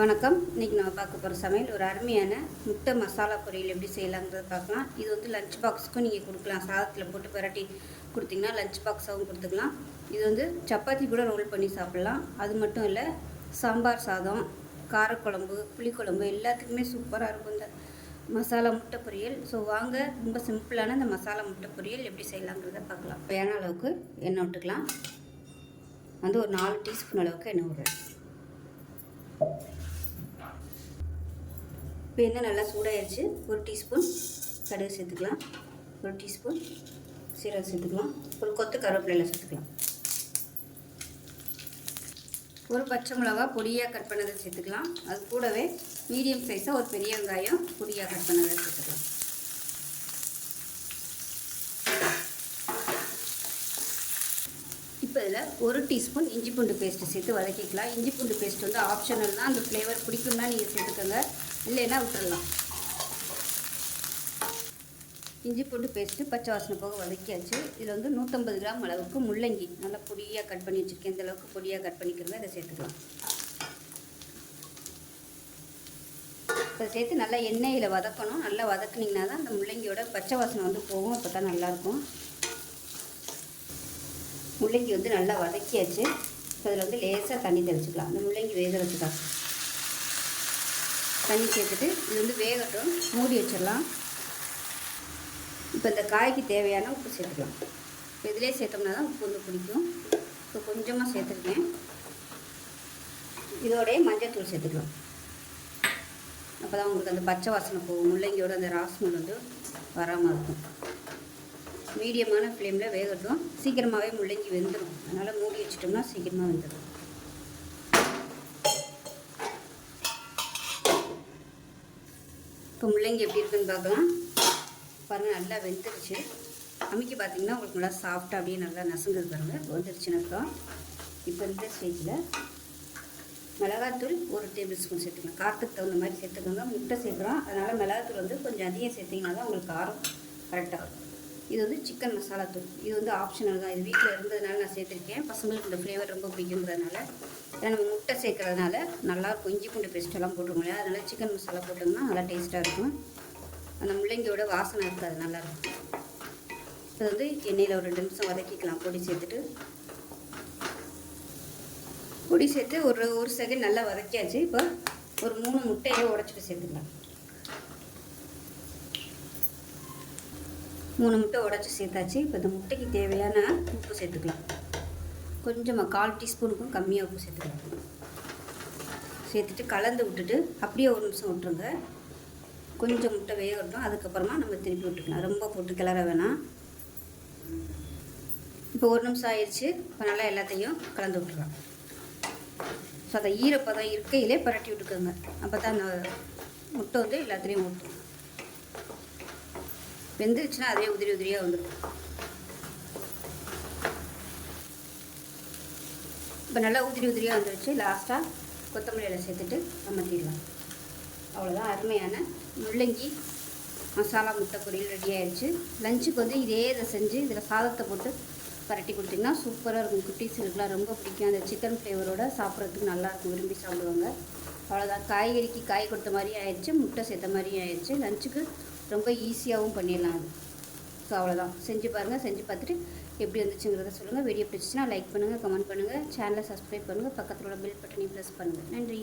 வணக்கம். இன்றைக்கி நம்ம பார்க்க போகிற சமையல் ஒரு அருமையான முட்டை மசாலா பொரியல் எப்படி செய்யலாங்கிறத பார்க்கலாம். இது வந்து லஞ்ச் பாக்ஸுக்கும் நீங்கள் கொடுக்கலாம். சாதத்தில் போட்டு பரட்டி கொடுத்தீங்கன்னா லஞ்ச் பாக்ஸாகவும் கொடுத்துக்கலாம். இது வந்து சப்பாத்தி கூட ரோல் பண்ணி சாப்பிட்லாம். அது மட்டும் இல்லை சாம்பார் சாதம் காரக்குழம்பு புளிக்குழம்பு எல்லாத்துக்குமே சூப்பராக இருக்கும் இந்த மசாலா முட்டை பொரியல். ஸோ வாங்க ரொம்ப சிம்பிளான இந்த மசாலா முட்டை பொரியல் எப்படி செய்யலாங்கிறத பார்க்கலாம். தேவையான அளவுக்கு எண்ணெய் விட்டுக்கலாம். வந்து ஒரு நாலு டீஸ்பூன் அளவுக்கு எண்ணெய் விடுறேன் இப்போ எண்ணெய் நல்லா சூடாயிருச்சு. ஒரு டீஸ்பூன் கடுகு சேர்த்துக்கலாம். ஒரு டீஸ்பூன் சீரகம் சேர்த்துக்கலாம். ஒரு கொத்து கருவேப்பிலையில் சேர்த்துக்கலாம். ஒரு பச்சை மிளகா பொடியாக கட் பண்ணதை சேர்த்துக்கலாம். அது கூடவே மீடியம் சைஸாக ஒரு பெரிய வெங்காயம் பொடியாக கட் பண்ணதை சேர்த்துக்கலாம். இப்போ இதில் ஒரு டீஸ்பூன் இஞ்சி பூண்டு பேஸ்ட்டு சேர்த்து வதக்கிக்கலாம். இஞ்சி பூண்டு பேஸ்ட் வந்து ஆப்ஷனல் தான். அந்த ஃப்ளேவர் பிடிக்கும்னா நீங்கள் சேர்த்துக்கோங்க. இல்லைன்னா விட்டுறலாம். இஞ்சி பூண்டு பேஸ்ட்டு பச்சை வாசனை போக வதக்கியாச்சு. இதில் வந்து நூற்றம்பது கிராம் அளவுக்கு முள்ளங்கி. நல்லா பொடியாக கட் பண்ணி வச்சுருக்கேன். இந்த அளவுக்கு பொடியாக கட் பண்ணிக்கிறத அதை சேர்த்துக்கலாம். இப்போ சேர்த்து நல்லா எண்ணெயில் வதக்கணும். நல்லா வதக்குனிங்கன்னா தான் அந்த முள்ளங்கியோட பச்சை வாசனை வந்து போகும். அப்போ தான் நல்லாயிருக்கும். முள்ளங்கி வந்து நல்லா வதக்கியாச்சு. இப்போ அதில் வந்து லேசாக தண்ணி தெளிச்சுக்கலாம். அந்த முள்ளங்கி வேகிறதுக்காக. தண்ணி சேர்த்துட்டு இது வந்து வேகட்டும். மூடி வச்சிடலாம். இப்போ இந்த காய்க்கு தேவையான உப்பு சேர்த்துக்கலாம். இப்போ இதிலே சேர்த்தோம்னா தான் உப்பு வந்து பிடிக்கும் இப்போ கொஞ்சமாக சேர்த்துருக்கேன். இதோடைய மஞ்சத்தூள் சேர்த்துக்கலாம். அப்போ தான் உங்களுக்கு அந்த பச்சை வாசனை போகும். முள்ளங்கியோட அந்த ராஸ்மல் வந்து வராமல் இருக்கும். மீடியமான ஃப்ளேமில் வேகட்டும். சீக்கிரமாகவே முள்ளங்கி வெந்துடும் அதனால் மூடி வச்சிட்டோம்னா சீக்கிரமாக வெந்துடும் இப்போ முள்ளங்கி எப்படி இருக்குன்னு பார்க்கலாம். பாருங்கள் நல்லா வெந்துருச்சு. அமுக்கி பார்த்தீங்கன்னா உங்களுக்கு நல்லா சாஃப்டாக அப்படியே நல்லா நசுங்குது பாருங்கள் வந்துருச்சுனாக்கா இப்போ இந்த ஸ்டேஜில் மிளகாத்தூள் ஒரு டேபிள் ஸ்பூன் சேர்த்துக்கலாம். காரத்துக்கு தகுந்த மாதிரி சேர்த்துக்கோங்க. முட்டை சேர்க்குறோம். அதனால் மிளகாத்தூள் வந்து கொஞ்சம் அதிகம் சேர்த்திங்கன்னா தான் உங்களுக்கு காரம் கரெக்டாக இருக்கும். இது வந்து சிக்கன் மசாலா தூள். இது வந்து ஆப்ஷனல் தான். இது வீட்டில் இருந்ததுனால நான் சேர்த்துருக்கேன். பசங்களுக்கு இந்த ஃப்ளேவர் ரொம்ப பிடிக்குங்கிறதுனால ஏன்னா நம்ம முட்டை சேர்க்கறதுனால நல்லா இஞ்சி பூண்டு பேஸ்ட்டெல்லாம் போட்டுருவோம் இல்லையா? அதனால் சிக்கன் மசாலா போட்டோம்னா நல்லா டேஸ்ட்டாக இருக்கும். அந்த முள்ளங்கியோட வாசனை இருக்காது நல்லாயிருக்கும் இது வந்து எண்ணெயில் ஒரு ரெண்டு நிமிஷம் வதக்கிக்கலாம். பொடி சேர்த்துட்டு. பொடி சேர்த்து ஒரு ஒரு செகண்ட் நல்லா வதக்கியாச்சு. இப்போ ஒரு மூணு முட்டையை உடச்சிட்டு சேர்த்துக்கலாம். மூணு முட்டை உடச்சி சேர்த்தாச்சு. இப்போ இந்த முட்டைக்கு தேவையான உப்பு சேர்த்துக்கலாம். கொஞ்சமாக கால் டீஸ்பூனுக்கும் கம்மியாக உப்பு சேர்த்துக்கலாம். சேர்த்துட்டு கலந்து விட்டுட்டு அப்படியே ஒரு நிமிஷம் விட்டுருங்க. கொஞ்சம் முட்டை வேக விட்டோம் அதுக்கப்புறமா நம்ம திருப்பி விட்டுக்கலாம். ரொம்ப போட்டு கிளற வேணாம். இப்போ ஒரு நிமிஷம் ஆயிடுச்சு. இப்போ நல்லா எல்லாத்தையும் கலந்து விட்டுருலாம் ஸோ அதை ஈரப்பதம் இருக்கையிலே பரட்டி விட்டுக்கோங்க. அப்போ தான் அந்த முட்டை வந்து எல்லாத்துலேயும் ஊற்றும் வெந்துருச்சுன்னா அதே உதிரி உதிரியாக வந்துடும் இப்போ நல்லா உதிரி உதிரியாக வந்துருச்சு. லாஸ்ட்டாக கொத்தமல்லி இலை சேர்த்துட்டு அமர்த்திடலாம் அவ்வளோதான் அருமையான முள்ளங்கி மசாலா முட்டை பொரியல் ரெடி ஆயிடுச்சு லஞ்சுக்கு வந்து இதே இதை செஞ்சு இதில் சாதத்தை போட்டு பரட்டி கொடுத்திங்கன்னா சூப்பராக இருக்கும். குட்டீஸுங்களுக்குலாம் ரொம்ப பிடிக்கும். அந்த சிக்கன் ஃப்ளேவரோட சாப்பிட்றதுக்கு நல்லாயிருக்கும் விரும்பி சாப்பிடுவாங்க. அவ்வளோதான் காய்கறிக்கு காய் கொடுத்த மாதிரி ஆயிடுச்சு முட்டை சேர்த்த மாதிரி ஆயிடுச்சு லஞ்சுக்கு ரொம்ப ஈஸியாகவும் பண்ணிடலாம் அது. ஸோ அவ்வளோதான் செஞ்சு பாருங்கள் செஞ்சு பார்த்துட்டு எப்படி வந்துச்சுங்கிறத சொல்லுங்கள் வீடியோ பிடிச்சிச்சின்னா லைக் பண்ணுங்கள் கமெண்ட் பண்ணுங்கள் சேனலை சப்ஸ்கிரைப் பண்ணுங்கள் பக்கத்தில் உள்ள பெல் பட்டனையும் ப்ரெஸ் பண்ணுங்கள் நன்றி.